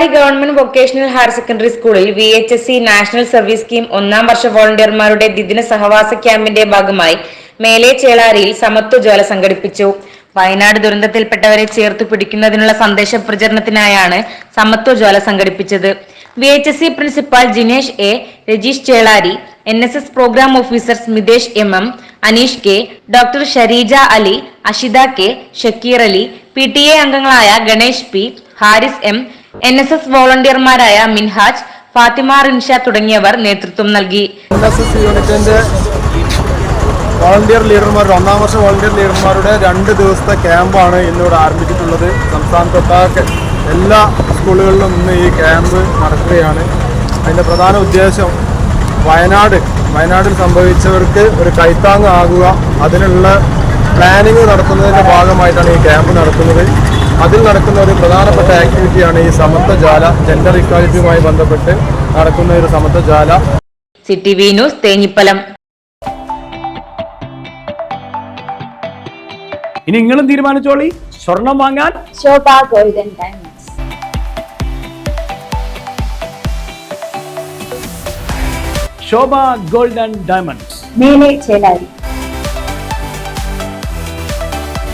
Chelari government vocational higher secondary സ്കൂളിൽ V H S C national service scheme ഒന്നാം വർഷ വോളണ്ടിയർമാരുടെ ദ്വിദിന സഹവാസ ക്യാമ്പിന്റെ ഭാഗമായി മേലെ ചേളാരിയിൽ സമത്വ ജ്വാല സംഘടിപ്പിച്ചു. വയനാട് ദുരന്തത്തിൽപ്പെട്ടവരെ ചേർത്ത് പിടിക്കുന്നതിനുള്ള സന്ദേശ പ്രചരണത്തിനായാണ് സമത്വ ജ്വാല സംഘടിപ്പിച്ചത്. V H S C principal Jinesh A Rajeesh Chelari N S S programme officer Smithesh M M Aneesh K doctor Shareeja Ali Ashitha K Shakeer Ali P T A അംഗങ്ങളായ Ganesh P Haris M N S S വോളണ്ടിയർമാരായ Minhaj Fathima Rinsha തുടങ്ങിയവർ നേതൃത്വം നൽകി. Volunteer ലീഡർമാർ ഒന്നാം വർഷ volunteer ലീഡർമാരുടെ രണ്ട് ദിവസത്തെ ക്യാമ്പാണ് ഇന്നിവിടെ ആരംഭിച്ചിട്ടുള്ളത്. സംസ്ഥാനത്തൊട്ടാകെ എല്ലാ സ്കൂളുകളിലും ഇന്ന് ഈ ക്യാമ്പ് നടക്കുകയാണ്. അതിന്റെ പ്രധാന ഉദ്ദേശം വയനാട്. വയനാട്ടിൽ സംഭവിച്ചവർക്ക് ഒരു കൈത്താങ് ആകുക. അതിനുള്ള പ്ലാനിങ് നടത്തുന്നതിന്റെ ഭാഗമായിട്ടാണ് ഈ ക്യാമ്പ് നടത്തുന്നത് അതിൽ നടക്കുന്ന ഒരു പ്രധാനപ്പെട്ട ആക്ടിവിറ്റിയാണ് ഈ സമത്വ ജാല ജെൻഡർ ഇക്വാലിറ്റിയുമായി ബന്ധപ്പെട്ട് നടക്കുന്ന ഒരു സമത്വ ജാല സിറ്റി വി ന്യൂസ് തേഞ്ഞിപ്പലം. ഇനി നിങ്ങളും തീരുമാനിച്ചോളി. സ്വർണം വാങ്ങാൻ Shobha golden diamonds. Shobha golden diamonds. Mele Chelari.